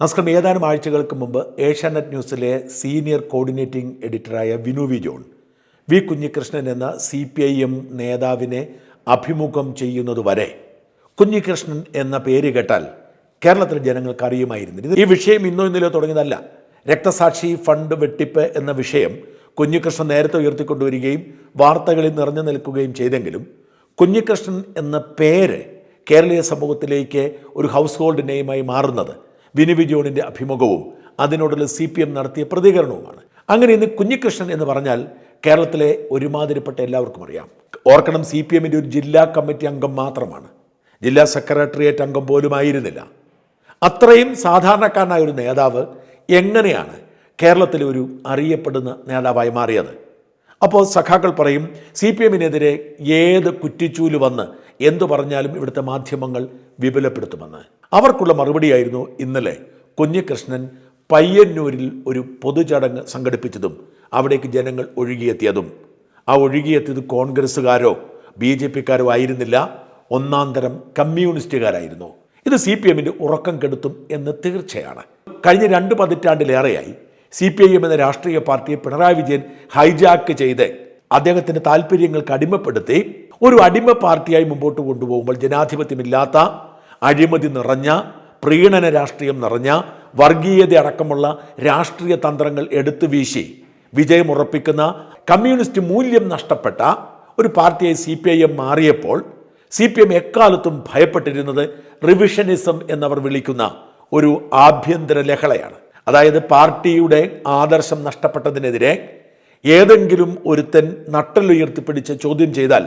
നമസ്കാരം ഏതാനും ആഴ്ചകൾക്ക് മുമ്പ് ഏഷ്യാനെറ്റ് ന്യൂസിലെ senior coordinating എഡിറ്ററായ Vinu V John V Kunhikrishnan എന്ന സി പി ഐ എം നേതാവിനെ അഭിമുഖം ചെയ്യുന്നതുവരെ കുഞ്ഞികൃഷ്ണൻ എന്ന പേര് കേട്ടാൽ കേരളത്തിലെ ജനങ്ങൾക്ക് അറിയുമായിരുന്നില്ല. ഈ വിഷയം ഇന്നോ ഇന്നലെയോ തുടങ്ങിയതല്ല. രക്തസാക്ഷി ഫണ്ട് വെട്ടിപ്പ് എന്ന വിഷയം കുഞ്ഞികൃഷ്ണൻ നേരത്തെ ഉയർത്തിക്കൊണ്ടുവരികയും വാർത്തകളിൽ നിറഞ്ഞു നിൽക്കുകയും ചെയ്തെങ്കിലും കുഞ്ഞികൃഷ്ണൻ എന്ന പേര് കേരളീയ സമൂഹത്തിലേക്ക് ഒരു ഹൗസ് ഹോൾഡ് നെയിമായി മാറുന്നത് വിനുവി ജോണിന്റെ അഭിമുഖവും അതിനോടുള്ള സി പി എം നടത്തിയ പ്രതികരണവുമാണ്. അങ്ങനെ ഇന്ന് കുഞ്ഞികൃഷ്ണൻ എന്ന് പറഞ്ഞാൽ കേരളത്തിലെ ഒരുമാതിരിപ്പെട്ട എല്ലാവർക്കും അറിയാം. ഓർക്കണം സി പി എമ്മിന്റെ ഒരു ജില്ലാ കമ്മിറ്റി അംഗം മാത്രമാണ്. ജില്ലാ സെക്രട്ടേറിയറ്റ് അംഗം പോലും ആയിരുന്നില്ല അത്രയും സാധാരണക്കാരനായ ഒരു നേതാവ് എങ്ങനെയാണ് കേരളത്തിലെ ഒരു അറിയപ്പെടുന്ന നേതാവായി മാറിയത്? അപ്പോൾ സഖാക്കൾ പറയും സി പി എമ്മിനെതിരെ ഏത് കുറ്റിച്ചൂൽ വന്ന് എന്തു പറഞ്ഞാലും ഇവിടുത്തെ മാധ്യമങ്ങൾ വിപുലപ്പെടുത്തുമെന്ന്. അവർക്കുള്ള മറുപടിയായിരുന്നു ഇന്നലെ കുഞ്ഞികൃഷ്ണൻ പയ്യന്നൂരിൽ ഒരു പൊതുചടങ്ങ് സംഘടിപ്പിച്ചതും അവിടേക്ക് ജനങ്ങൾ ഒഴുകിയെത്തിയതും. ആ ഒഴുകിയെത്തിയത് കോൺഗ്രസ്സുകാരോ ബി ജെ പിക്കാരോ ആയിരുന്നില്ല. ഒന്നാന്തരം തരം കമ്മ്യൂണിസ്റ്റുകാരായിരുന്നു. ഇത് സി പി എമ്മിന്റെ ഉറക്കം കെടുത്തും എന്ന് തീർച്ചയാണ്. കഴിഞ്ഞ രണ്ട് പതിറ്റാണ്ടിലേറെയായി സി പി ഐ എം എന്ന രാഷ്ട്രീയ പാർട്ടിയെ പിണറായി വിജയൻ ഹൈജാക്ക് ചെയ്ത് അദ്ദേഹത്തിന്റെ താല്പര്യങ്ങൾക്ക് അടിമപ്പെടുത്തി ഒരു അടിമ പാർട്ടിയായി മുമ്പോട്ട് കൊണ്ടുപോകുമ്പോൾ ജനാധിപത്യമില്ലാത്ത അഴിമതി നിറഞ്ഞ പ്രീണന രാഷ്ട്രീയം നിറഞ്ഞ വർഗീയത അടക്കമുള്ള രാഷ്ട്രീയ തന്ത്രങ്ങൾ എടുത്തു വീശി വിജയമുറപ്പിക്കുന്ന കമ്മ്യൂണിസ്റ്റ് മൂല്യം നഷ്ടപ്പെട്ട ഒരു പാർട്ടിയായി സി പി ഐ എം മാറിയപ്പോൾ സി പി എം എക്കാലത്തും ഭയപ്പെട്ടിരുന്നത് റിവിഷനിസം എന്നവർ വിളിക്കുന്ന ഒരു ആഭ്യന്തര ലഹളയാണ്. അതായത് പാർട്ടിയുടെ ആദർശം നഷ്ടപ്പെട്ടതിനെതിരെ ഏതെങ്കിലും ഒരുത്തൻ നട്ടലുയർത്തിപ്പിടിച്ച് ചോദ്യം ചെയ്താൽ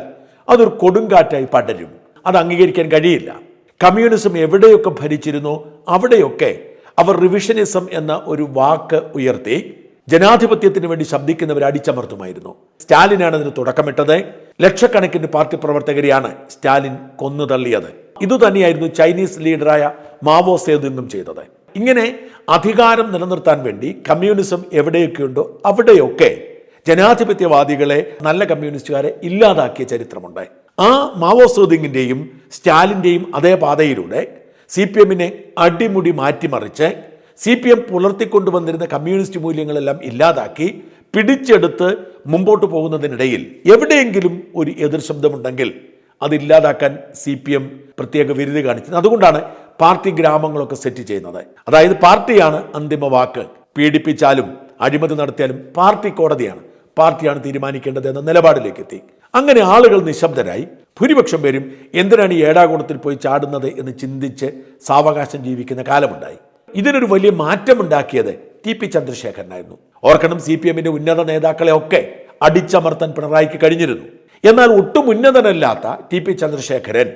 അതൊരു കൊടുങ്കാറ്റായി പടരും. അത് അംഗീകരിക്കാൻ കഴിയില്ല. കമ്മ്യൂണിസം എവിടെയൊക്കെ ഭരിച്ചിരുന്നു അവിടെയൊക്കെ അവർ റിവിഷനിസം എന്ന ഒരു വാക്ക് ഉയർത്തി ജനാധിപത്യത്തിന് വേണ്ടി ശബ്ദിക്കുന്നവരെ അടിച്ചമർത്തുമായിരുന്നു. സ്റ്റാലിനാണ് അതിന് തുടക്കമിട്ടത്. ലക്ഷക്കണക്കിന് പാർട്ടി പ്രവർത്തകരെയാണ് സ്റ്റാലിൻ കൊന്നു തള്ളിയത്. ഇതുതന്നെയായിരുന്നു ചൈനീസ് ലീഡറായ മാവോ സേതുങ്ങും ചെയ്തത്. ഇങ്ങനെ അധികാരം നിലനിർത്താൻ വേണ്ടി കമ്മ്യൂണിസം എവിടെയൊക്കെയുണ്ടോ അവിടെയൊക്കെ ജനാധിപത്യവാദികളെ നല്ല കമ്മ്യൂണിസ്റ്റുകാരെ ഇല്ലാതാക്കിയ ചരിത്രമുണ്ട്. ആ മാവോ സേതുങ്ങിന്റെയും സ്റ്റാലിന്റെയും അതേ പാതയിലൂടെ സി പി എമ്മിനെ അടിമുടി മാറ്റിമറിച്ച് സി പി എം പുലർത്തിക്കൊണ്ടുവന്നിരുന്ന കമ്മ്യൂണിസ്റ്റ് മൂല്യങ്ങളെല്ലാം ഇല്ലാതാക്കി പിടിച്ചെടുത്ത് മുമ്പോട്ട് പോകുന്നതിനിടയിൽ എവിടെയെങ്കിലും ഒരു എതിർ ശബ്ദമുണ്ടെങ്കിൽ അതില്ലാതാക്കാൻ സി പി എം പ്രത്യേക വിരുതി കാണിച്ചത് അതുകൊണ്ടാണ് പാർട്ടി ഗ്രാമങ്ങളൊക്കെ സെറ്റ് ചെയ്യുന്നത്. അതായത് പാർട്ടിയാണ് അന്തിമ വാക്ക്. പീഡിപ്പിച്ചാലും അഴിമതി നടത്തിയാലും പാർട്ടി കോടതിയാണ്. പാർട്ടിയാണ് തീരുമാനിക്കേണ്ടത് എന്ന നിലപാടിലേക്ക് എത്തി അങ്ങനെ ആളുകൾ നിശബ്ദരായി. ഭൂരിപക്ഷം പേരും എന്തിനാണ് ഈ ഏടാകുളത്തിൽ പോയി ചാടുന്നത് എന്ന് ചിന്തിച്ച് സാവകാശം ജീവിക്കുന്ന കാലമുണ്ടായി. ഇതിനൊരു വലിയ മാറ്റമുണ്ടാക്കിയത് ടി പി ചന്ദ്രശേഖരനായിരുന്നു. ഓർക്കണം സി പി എമ്മിന്റെ ഉന്നത നേതാക്കളെ ഒക്കെ അടിച്ചമർത്താൻ പിണറായിക്ക് കഴിഞ്ഞിരുന്നു. എന്നാൽ ഒട്ടും ഉന്നതനല്ലാത്ത ടി പി ചന്ദ്രശേഖരൻ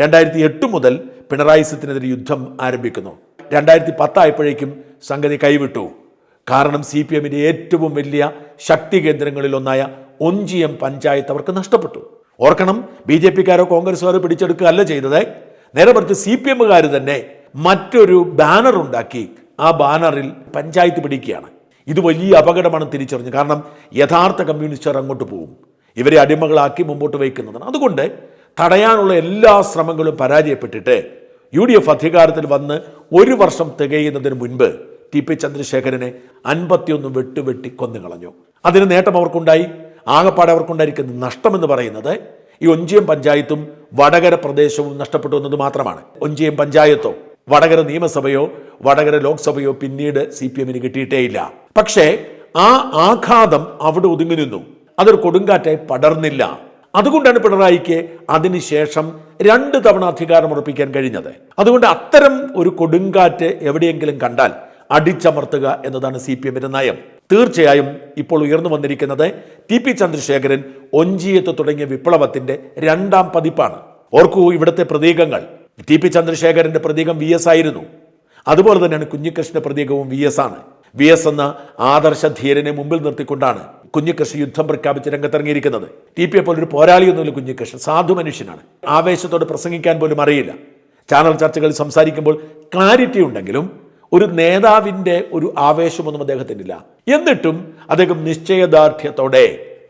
രണ്ടായിരത്തി എട്ട് മുതൽ പിണറായി സത്തിനെതിരെ യുദ്ധം ആരംഭിക്കുന്നു. രണ്ടായിരത്തി പത്തായപ്പോഴേക്കും സംഗതി കൈവിട്ടു. കാരണം സി പി എമ്മിന്റെ ഏറ്റവും വലിയ ശക്തി കേന്ദ്രങ്ങളിലൊന്നായ ഒഞ്ചിയം പഞ്ചായത്ത് അവർക്ക് നഷ്ടപ്പെട്ടു. ഓർക്കണം ബി ജെ പിക്കാരോ കോൺഗ്രസ്സുകാരോ പിടിച്ചെടുക്കുകയല്ല ചെയ്തത്. നേരെ മറിച്ച് സി പി എമ്മുകാർ തന്നെ മറ്റൊരു ബാനർ ഉണ്ടാക്കി ആ ബാനറിൽ പഞ്ചായത്ത് പിടിക്കുകയാണ്. ഇത് വലിയ അപകടമാണ് തിരിച്ചറിഞ്ഞു കാരണം യഥാർത്ഥ കമ്മ്യൂണിസ്റ്റുകാർ അങ്ങോട്ട് പോകും. ഇവരെ അടിമകളാക്കി മുമ്പോട്ട് വയ്ക്കുന്നതാണ്. അതുകൊണ്ട് തടയാനുള്ള എല്ലാ ശ്രമങ്ങളും പരാജയപ്പെട്ടിട്ട് യു ഡി എഫ് അധികാരത്തിൽ വന്ന് ഒരു വർഷം തികയുന്നതിന് മുൻപ് ടി പി ചന്ദ്രശേഖരനെ അൻപത്തിയൊന്ന് വെട്ടുവെട്ടി കൊന്നു കളഞ്ഞു. അതിന് നേട്ടം അവർക്കുണ്ടായി. ആകപ്പാടെ അവർക്കുണ്ടായിരിക്കുന്ന നഷ്ടമെന്ന് പറയുന്നത് ഈ ഒഞ്ചിയം പഞ്ചായത്തും വടകര പ്രദേശവും നഷ്ടപ്പെട്ടു എന്നത് മാത്രമാണ്. ഒഞ്ചിയം പഞ്ചായത്തോ വടകര നിയമസഭയോ വടകര ലോക്സഭയോ പിന്നീട് സി പി എമ്മിന് കിട്ടിയിട്ടേയില്ല പക്ഷേ ആ ആഘാതം അവിടെ ഒതുങ്ങി നിന്നു. അതൊരു കൊടുങ്കാറ്റായി പടർന്നില്ല. അതുകൊണ്ടാണ് പിണറായിക്ക് അതിനുശേഷം രണ്ട് തവണ അധികാരം ഉറപ്പിക്കാൻ കഴിഞ്ഞത്. അതുകൊണ്ട് അത്തരം ഒരു കൊടുങ്കാറ്റ് എവിടെയെങ്കിലും കണ്ടാൽ അടിച്ചമർത്തുക എന്നതാണ് സി പി എമ്മിന്റെ നയം. തീർച്ചയായും ഇപ്പോൾ ഉയർന്നു വന്നിരിക്കുന്നത് ടി പി ചന്ദ്രശേഖരൻ ഒഞ്ചിയത്ത് തുടങ്ങിയ വിപ്ലവത്തിന്റെ രണ്ടാം പതിപ്പാണ്. ഓർക്കൂ ഇവിടുത്തെ പ്രതീകങ്ങൾ. ടി പി ചന്ദ്രശേഖരന്റെ പ്രതീകം വി എസ് ആയിരുന്നു. അതുപോലെ തന്നെയാണ് കുഞ്ഞികൃഷ്ണന്റെ പ്രതീകവും വി എസ് ആണ്. വി എസ് എന്ന ആദർശ ധീരനെ മുമ്പിൽ നിർത്തിക്കൊണ്ടാണ് കുഞ്ഞിക്കൃഷ്ണ യുദ്ധം പ്രഖ്യാപിച്ച് രംഗത്തിറങ്ങിയിരിക്കുന്നത്. ടി പി എ പോലൊരു പോരാളിയൊന്നുമില്ല കുഞ്ഞിക്കൃഷ്ണൻ സാധു മനുഷ്യനാണ്. ആവേശത്തോട് പ്രസംഗിക്കാൻ പോലും അറിയില്ല. ചാനൽ ചർച്ചകളിൽ സംസാരിക്കുമ്പോൾ ക്ലാരിറ്റി ഉണ്ടെങ്കിലും ഒരു നേതാവിന്റെ ഒരു ആവേശമൊന്നും അദ്ദേഹത്തിനില്ല. എന്നിട്ടും അദ്ദേഹം നിശ്ചയദാർഢ്യത്തോടെ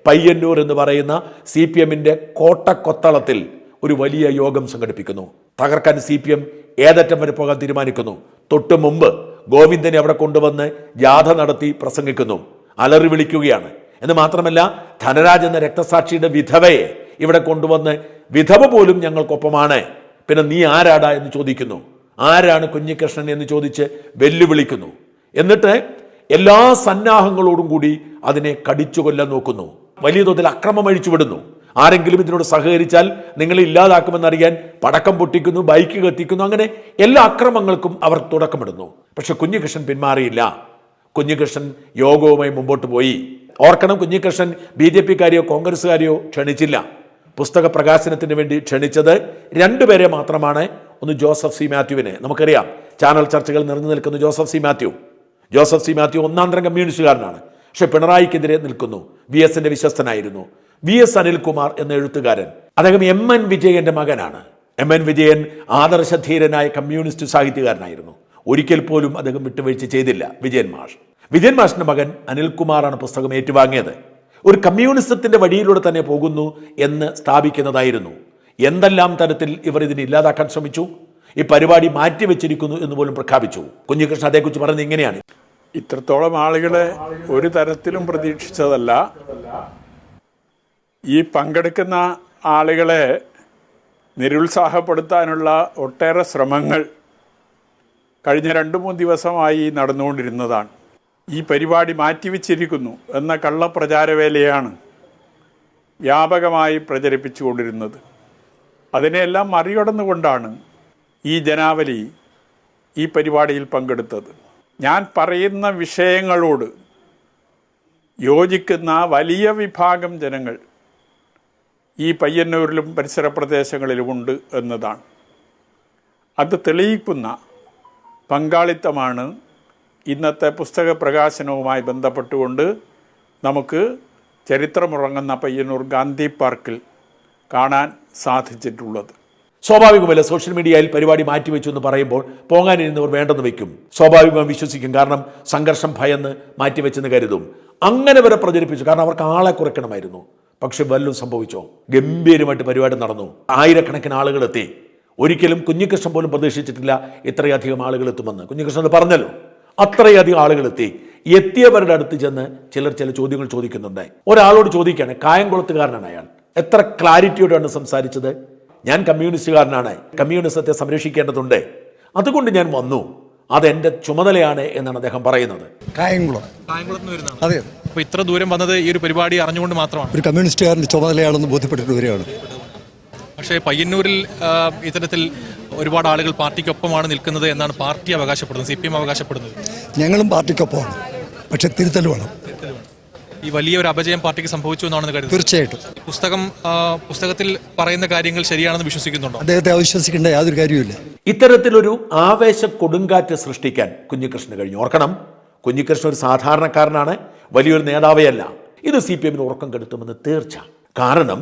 പയ്യന്നൂർ എന്ന് പറയുന്ന സി പി എമ്മിന്റെ കോട്ടക്കൊത്തളത്തിൽ ഒരു വലിയ യോഗം സംഘടിപ്പിക്കുന്നു. തകർക്കാൻ സി പി എം ഏതറ്റം വരെ പോകാൻ തീരുമാനിക്കുന്നു? തൊട്ടു മുമ്പ് ഗോവിന്ദനെ അവിടെ കൊണ്ടുവന്ന് ജാഥ നടത്തി പ്രസംഗിക്കുന്നു. അലറി വിളിക്കുകയാണ്. എന്ന് മാത്രമല്ല ധനരാജ് എന്ന രക്തസാക്ഷിയുടെ വിധവയെ ഇവിടെ കൊണ്ടുവന്ന് വിധവ പോലും ഞങ്ങൾക്കൊപ്പമാണ്. പിന്നെ നീ ആരാടാ എന്ന് ചോദിക്കുന്നു. ആരാണ് കുഞ്ഞികൃഷ്ണൻ എന്ന് ചോദിച്ച് വെല്ലുവിളിക്കുന്നു. എന്നിട്ട് എല്ലാ സന്നാഹങ്ങളോടും കൂടി അതിനെ കടിച്ചു കൊല്ലാൻ നോക്കുന്നു. വലിയ തോതിൽ അക്രമം അഴിച്ചുവിടുന്നു. ആരെങ്കിലും ഇതിനോട് സഹകരിച്ചാൽ നിങ്ങളെ ഇല്ലാതാക്കുമെന്നറിയാൻ പടക്കം പൊട്ടിക്കുന്നു ബൈക്ക് കത്തിക്കുന്നു അങ്ങനെ എല്ലാ അക്രമങ്ങൾക്കും അവർ തുടക്കമിടുന്നു. പക്ഷെ കുഞ്ഞികൃഷ്ണൻ പിന്മാറിയില്ല. കുഞ്ഞികൃഷ്ണൻ യോഗവുമായി മുമ്പോട്ട് പോയി. ഓർക്കണം കുഞ്ഞികൃഷ്ണൻ ബി ജെ പിക്കാരെയോ കോൺഗ്രസ്സുകാരെയോ ക്ഷണിച്ചില്ല. പുസ്തക പ്രകാശനത്തിന് വേണ്ടി ക്ഷണിച്ചത് രണ്ടുപേരെ മാത്രമാണ്. ഒന്ന് ജോസഫ് സി മാത്യുവിനെ. നമുക്കറിയാം ചാനൽ ചർച്ചകൾ നിറഞ്ഞു നിൽക്കുന്ന Joseph C Mathew. Joseph C Mathew ഒന്നാന്തരം കമ്മ്യൂണിസ്റ്റുകാരനാണ്. പക്ഷെ പിണറായിക്കെതിരെ നിൽക്കുന്നു. വി എസിന്റെ വിശ്വസ്തനായിരുന്നു. വി എസ് അനിൽകുമാർ എന്ന എഴുത്തുകാരൻ. അദ്ദേഹം എം എൻ വിജയന്റെ മകനാണ്. എം എൻ വിജയൻ ആദർശധീരനായ കമ്മ്യൂണിസ്റ്റ് സാഹിത്യകാരനായിരുന്നു. ഒരിക്കൽ പോലും അദ്ദേഹം വിട്ടുവീഴ്ച ചെയ്തില്ല. വിജയൻ മാഷ്. വിജയൻ മാഷിന്റെ മകൻ അനിൽകുമാറാണ് പുസ്തകം ഏറ്റുവാങ്ങിയത്. ഒരു കമ്മ്യൂണിസത്തിന്റെ വഴിയിലൂടെ തന്നെ പോകുന്നു എന്ന് സ്ഥാപിക്കുന്നതായിരുന്നു. എന്തെല്ലാം തരത്തിൽ ഇവർ ഇതിനെ ഇല്ലാതാക്കാൻ ശ്രമിച്ചു? ഈ പരിപാടി മാറ്റിവെച്ചിരിക്കുന്നു എന്ന് പോലും പ്രഖ്യാപിച്ചു. കുഞ്ഞികൃഷ്ണൻ അതേക്കുറിച്ച് പറഞ്ഞത് ഇങ്ങനെയാണ്. ഇത്രത്തോളം ആളുകളെ ഒരു തരത്തിലും പ്രതീക്ഷിച്ചതല്ല. ഈ പങ്കെടുക്കുന്ന ആളുകളെ നിരുത്സാഹപ്പെടുത്താനുള്ള ഒട്ടേറെ ശ്രമങ്ങൾ കഴിഞ്ഞ രണ്ട് മൂന്ന് ദിവസമായി നടന്നുകൊണ്ടിരുന്നതാണ്. ഈ പരിപാടി മാറ്റിവെച്ചിരിക്കുന്നു എന്ന കള്ളപ്രചാരവേലയാണ് വ്യാപകമായി പ്രചരിപ്പിച്ചുകൊണ്ടിരുന്നത്. അതിനെയെല്ലാം മറികടന്നുകൊണ്ടാണ് ഈ ജനാവലി ഈ പരിപാടിയിൽ പങ്കെടുത്തത്. ഞാൻ പറയുന്ന വിഷയങ്ങളോട് യോജിക്കുന്ന വലിയ വിഭാഗം ജനങ്ങൾ ഈ പയ്യന്നൂരിലും പരിസര പ്രദേശങ്ങളിലുമുണ്ട് എന്നതാണ്. അത് തെളിയിക്കുന്ന പങ്കാളിത്തമാണ് ഇന്നത്തെ പുസ്തക പ്രകാശനവുമായി ബന്ധപ്പെട്ടുകൊണ്ട് നമുക്ക് ചരിത്രമുറങ്ങുന്ന പയ്യന്നൂർ ഗാന്ധി പാർക്കിൽ കാണാൻ സാധിച്ചിട്ടുള്ളത്. സ്വാഭാവികമല്ല സോഷ്യൽ മീഡിയയിൽ പരിപാടി മാറ്റിവെച്ചു എന്ന് പറയുമ്പോൾ പോകാനിരുന്നവർ വേണ്ടെന്ന് വെക്കും സ്വാഭാവികമായി വിശ്വസിക്കും കാരണം സംഘർഷം ഭയന്ന് മാറ്റിവെച്ചെന്ന് കരുതും. അങ്ങനെ വരെ പ്രചരിപ്പിച്ചു കാരണം അവർക്ക് ആളെ കുറയ്ക്കണമായിരുന്നു. പക്ഷെ വല്ലതും സംഭവിച്ചോ? ഗംഭീരമായിട്ട് പരിപാടി നടന്നു. ആയിരക്കണക്കിന് ആളുകൾ എത്തി. ഒരിക്കലും കുഞ്ഞികൃഷ്ണൻ പോലും പ്രതീക്ഷിച്ചിട്ടില്ല ഇത്രയധികം ആളുകൾ എത്തുമെന്ന്. കുഞ്ഞികൃഷ്ണൻ പറഞ്ഞല്ലോ. അത്രയധികം ആളുകൾ എത്തി. എത്തിയവരുടെ അടുത്ത് ചെന്ന് ചിലർ ചില ചോദ്യങ്ങൾ ചോദിക്കുന്നുണ്ട്. ഒരാളോട് ചോദിക്കുകയാണ് കായംകുളത്തുകാരനാണ് അയാൾ. എത്ര ക്ലാരിറ്റിയോടെയാണ് സംസാരിച്ചത്? ഞാൻ കമ്മ്യൂണിസ്റ്റുകാരനാണ്. കമ്മ്യൂണിസത്തെ സംരക്ഷിക്കേണ്ടതുണ്ട്. അതുകൊണ്ട് ഞാൻ വന്നു. അതെന്റെ ചുമതലയാണ് എന്നാണ് അദ്ദേഹം പറയുന്നത്. കായംകുളം. അതെ. അപ്പോൾ ഇത്ര ദൂരം വന്നത് ഈ ഒരു പരിപാടി അറിഞ്ഞുകൊണ്ട് മാത്രമാണ്. ഒരു കമ്മ്യൂണിസ്റ്റുകാരന്റെ ചുമതലയാണെന്ന് ബോധ്യപ്പെട്ടിട്ട് വരികയാണ് പക്ഷേ പയ്യന്നൂരിൽ ഇത്തരത്തിൽ ഒരുപാട് ആളുകൾ പാർട്ടിക്കൊപ്പമാണ് നിൽക്കുന്നത് എന്നാണ് പാർട്ടി അവകാശപ്പെടുന്നത് സി പി എം അവകാശപ്പെടുന്നത്. ഞങ്ങളും പാർട്ടിക്കൊപ്പമാണ്. പക്ഷെ തിരുത്തൽ വേണം. ഈ വലിയ ഒരു അപജയം പാർട്ടിക്ക് സംഭവിച്ചു എന്നാണ് കരുതുന്നത് തീർച്ചയായിട്ടും. പുസ്തകം പുസ്തകത്തിൽ പറയുന്ന കാര്യങ്ങൾ ശരിയാണെന്ന് വിശ്വസിക്കുന്നുണ്ടോ? അദ്ദേഹത്തെ അവിശ്വസിക്കേണ്ട യാതൊരു കാര്യവുമില്ല. ഇത്തരത്തിലൊരു ആവേശ കൊടുങ്കാറ്റ് സൃഷ്ടിക്കാൻ കുഞ്ഞികൃഷ്ണന് കഴിഞ്ഞു. ഓർക്കണം. കുഞ്ഞികൃഷ്ണൻ ഒരു സാധാരണക്കാരനാണ് വലിയൊരു നേതാവേയല്ല. ഇത് സി പി എമ്മിന് ഉറക്കം കെടുത്തുമെന്ന് തീർച്ച. കാരണം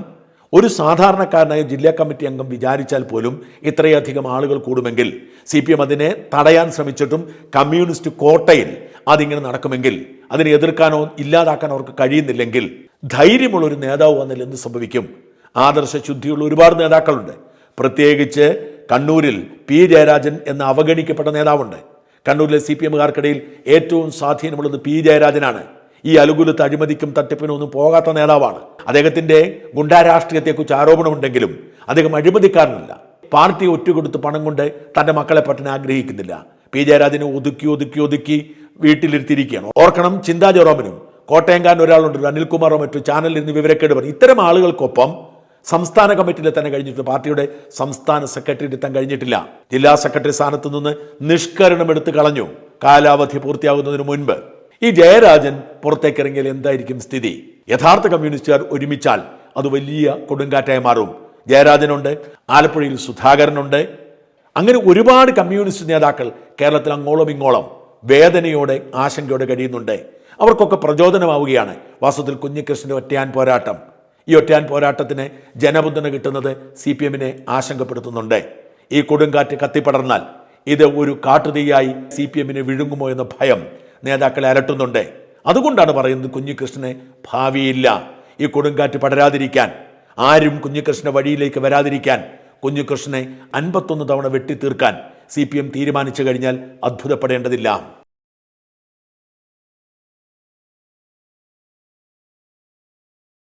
ഒരു സാധാരണക്കാരനായ ജില്ലാ കമ്മിറ്റി അംഗം വിചാരിച്ചാൽ പോലും ഇത്രയധികം ആളുകൾ കൂടുമെങ്കിൽ സി പി എം അതിനെ തടയാൻ ശ്രമിച്ചിട്ടും കമ്മ്യൂണിസ്റ്റ് കോട്ടയിൽ അതിങ്ങനെ നടക്കുമെങ്കിൽ അതിനെ എതിർക്കാനോ ഇല്ലാതാക്കാനോ അവർക്ക് കഴിയുന്നില്ലെങ്കിൽ ധൈര്യമുള്ള ഒരു നേതാവ് വന്നാൽ എന്ത് സംഭവിക്കും? ആദർശ ശുദ്ധിയുള്ള ഒരുപാട് നേതാക്കളുണ്ട്. പ്രത്യേകിച്ച് കണ്ണൂരിൽ പി ജയരാജൻ എന്ന അവഗണിക്കപ്പെട്ട നേതാവുണ്ട്. കണ്ണൂരിലെ സി പി എമ്മുകാർക്കിടയിൽ ഏറ്റവും സ്വാധീനമുള്ളത് പി ജയരാജനാണ്. ഈ അലുകുലത്ത് അഴിമതിക്കും തട്ടിപ്പിനും ഒന്നും പോകാത്ത നേതാവാണ്. അദ്ദേഹത്തിന്റെ ഗുണ്ടാരാഷ്ട്രീയത്തെക്കുറിച്ച് ആരോപണമുണ്ടെങ്കിലും അദ്ദേഹം അഴിമതിക്കാരനല്ല. പാർട്ടി ഒറ്റുകൊടുത്ത് പണം കൊണ്ട് തന്റെ മക്കളെ പറ്റാൻ ആഗ്രഹിക്കുന്നില്ല. പി ജയരാജനെ ഒതുക്കി ഒതുക്കി ഒതുക്കി വീട്ടിലിരുത്തിയിരിക്കുകയാണ്. ഓർക്കണം ചിന്താ ജെറോമിനും കോട്ടയംകാരൻ ഒരാളുണ്ട് അനിൽകുമാറോ മറ്റു ചാനലിൽ നിന്ന് വിവരക്കേട് പറഞ്ഞു. ഇത്തരം ആളുകൾക്കൊപ്പം സംസ്ഥാന കമ്മിറ്റിയിൽ എത്താൻ കഴിഞ്ഞിട്ടില്ല പാർട്ടിയുടെ സംസ്ഥാന സെക്രട്ടറി എത്താൻ കഴിഞ്ഞിട്ടില്ല. ജില്ലാ സെക്രട്ടറി സ്ഥാനത്ത് നിന്ന് നിഷ്കരണം എടുത്തു കളഞ്ഞു. കാലാവധി പൂർത്തിയാകുന്നതിന് മുൻപ്. ഈ ജയരാജൻ പുറത്തേക്ക് ഇറങ്ങിയാൽ എന്തായിരിക്കും സ്ഥിതി? യഥാർത്ഥ കമ്മ്യൂണിസ്റ്റുകാർ ഒരുമിച്ചാൽ അത് വലിയ കൊടുങ്കാറ്റായി മാറും. ജയരാജനുണ്ട് ആലപ്പുഴയിൽ സുധാകരനുണ്ട്. അങ്ങനെ ഒരുപാട് കമ്മ്യൂണിസ്റ്റ് നേതാക്കൾ കേരളത്തിൽ അങ്ങോളം ഇങ്ങോളം വേദനയോടെ ആശങ്കയോടെ കഴിയുന്നുണ്ട്. അവർക്കൊക്കെ പ്രചോദനമാവുകയാണ്. വാസ്തവത്തിൽ കുഞ്ഞിക്കൃഷ്ണന്റെ ഒറ്റയാൻ പോരാട്ടം. ഈ ഒറ്റയാൻ പോരാട്ടത്തിന് ജനപിന്തുണ കിട്ടുന്നത് സി പി എമ്മിനെ ആശങ്കപ്പെടുത്തുന്നുണ്ട്. ഈ കൊടുങ്കാറ്റ് കത്തിപ്പടർന്നാൽ ഇത് ഒരു കാട്ടുതീയായി സി പി എമ്മിന് വിഴുങ്ങുമോ എന്ന ഭയം നേതാക്കളെ അലട്ടുന്നുണ്ട്. അതുകൊണ്ടാണ് പറയുന്നത് കുഞ്ഞികൃഷ്ണന് ഭാവിയില്ല. ഈ കൊടുങ്കാറ്റ് പടരാതിരിക്കാൻ ആരും കുഞ്ഞികൃഷ്ണ വഴിയിലേക്ക് വരാതിരിക്കാൻ കുഞ്ഞികൃഷ്ണനെ അൻപത്തൊന്ന് തവണ വെട്ടിത്തീർക്കാൻ സി പി എം തീരുമാനിച്ചു കഴിഞ്ഞാൽ അത്ഭുതപ്പെടേണ്ടതില്ല.